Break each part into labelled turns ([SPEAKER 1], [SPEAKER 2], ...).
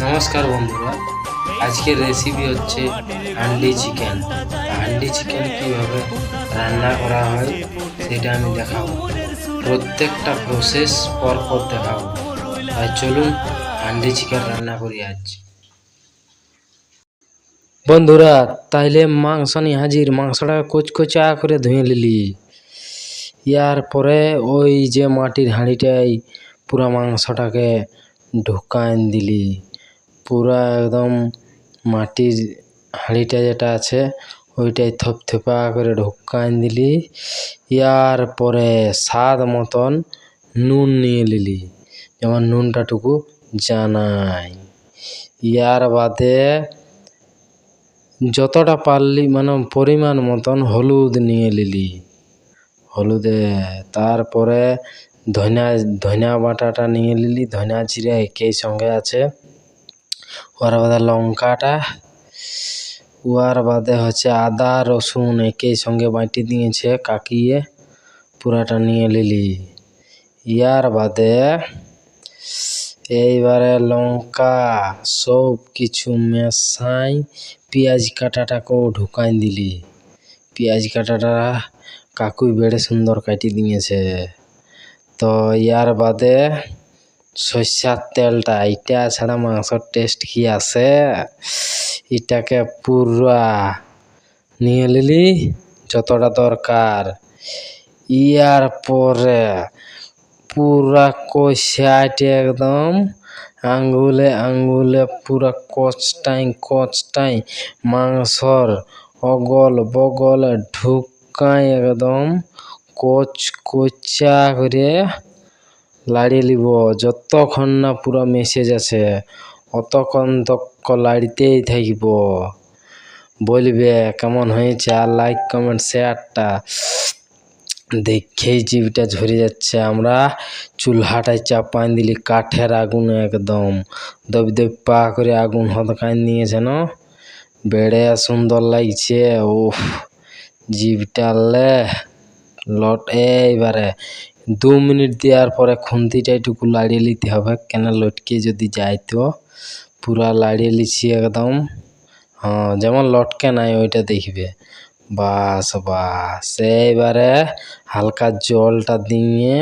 [SPEAKER 1] নমস্কার বন্ধুরা, আজকের রেসিপি হচ্ছে হান্ডি চিকেন। হান্ডি চিকেন কীভাবে রান্না করা হয় সেটা আমি দেখাবো। প্রত্যেকটা প্রসেস পর পর দেখাবো। তাই চলুন হান্ডি চিকেন রান্না করি আজ। বন্ধুরা, তাইলে মাংস নিয়ে হাজির। মাংসটা কোচকোচা করে ধুয়ে নিলি। ইয়ার পরে ওই যে মাটির হাঁড়িটাই পুরা মাংসটাকে ঢুকান দিলি। পুরা একদম মাটির হাঁড়িটা যেটা আছে, ওইটাই থপথপা করে ঢুকান দিলি। ইয়ার পরে স্বাদ মতন নুন নিয়ে নিলি। যেমন নুনটাটুকু জানাই। ইয়ার বাদে যতটা পারলি মানে পরিমাণ মতন হলুদ নিয়ে নিলি। হলুদে তারপরে ধনিয়া ধনিয়া বাটাটা নিয়ে নিলি। ধনিয়া জিরা একই সঙ্গে আছে। ওর বাদে লঙ্কাটা উয়ার বাদে হচ্ছে আদা, রসুন একই সঙ্গে বাটি দিয়েছে, কাকিয়ে পুরাটা নিয়ে নিলি। ইয়ার বাদে এইবারে লঙ্কা সব কিছু মেশাই, পেঁয়াজ কাটাটাকেও ঢুকাই দিলি। পেঁয়াজ কাটাটা কাকুই বেড়ে সুন্দর কাটি দিয়েছে। তো ইয়ার বাদে সর্ষার তেলটা এটা ছাড়া মাংসর টেস্ট কি আসে এটাকে পুরা নিয়ে নিলি, যতটা দরকার। ইয়ার পরে পুরা কষাইটে একদম আঙ্গুলে আঙ্গুলে পুরা কচটাই কচটাই মাংসর অগল বগল ঢুকাই একদম কচ কচা করে লাড়িয়ে লিব, যতক্ষণ না পুরা মেসেজ আছে, অতক্ষণ তক লাড়িতেই থাকব। বলবে, কেমন হয়েছে? আর লাইক কমেন্ট শেয়ারটা দেখেই জিভটা ঝরে যাচ্ছে। আমরা চুলহাটায় চাপান দিলি, কাঠের আগুন একদম। দব দব পা করে আগুন হদকান নিয়েছে না বেড়ে সুন্দর লাগছে। উফ জিভটালে লট, এইবারে দু মিনিট দেওয়ার পরে খুন্তিটা একটু লাড়িয়ে নিতে হবে। কেন লটকে যদি যায় তো পুরা লাড়িয়ে লিছি একদম। হ্যাঁ যেমন লটকে নাই ওইটা দেখবে। বাস বাস। এইবারে হালকা জলটা দিয়ে,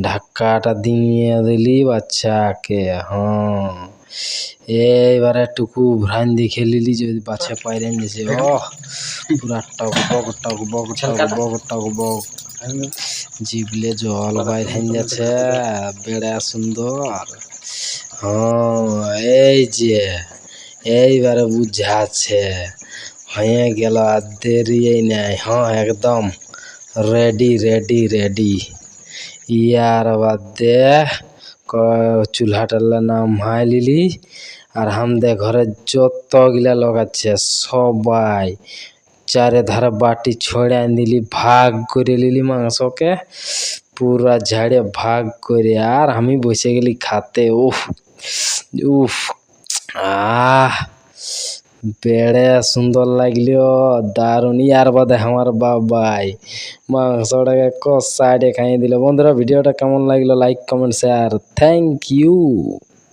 [SPEAKER 1] ঢাকাটা দিয়ে দিলি বাচ্চাকে। হ্যাঁ। এইবারে টুকু ভ্রান দেখে নিলি যদি বাচ্চা পাইরেন যেছে ও পুরা টক বক টক বক টক বক টক বক জিবলে জল বাইর হয়ে যাচ্ছে বেড়া সুন্দর। হ্যাঁ এই যে, এইবারে বুঝাচ্ছে। হয়ে গেল আর দেরি নাই। হ্যাঁ একদম রেডি রেডি রেডি ইয়ার বাদে চুলহাটার নাম হাই লিলি। আর হামদে ঘরে যতগুলা লোক আছে সবাই চারে ধারে বাটি ছড়ে নিলি ভাগ করে নিলি মাংসকে পুরা ঝাড়ে ভাগ করে আর আমি বসে গেলি খাতে উফ উফ আহ বেড়ে সুন্দর লাগল দারুণ ইয়ার বাদে আমার বাবাই মাংসটাকে কষাইডে খাইয়ে দিল বন্ধুরা ভিডিওটা কেমন লাগল like comment share thank you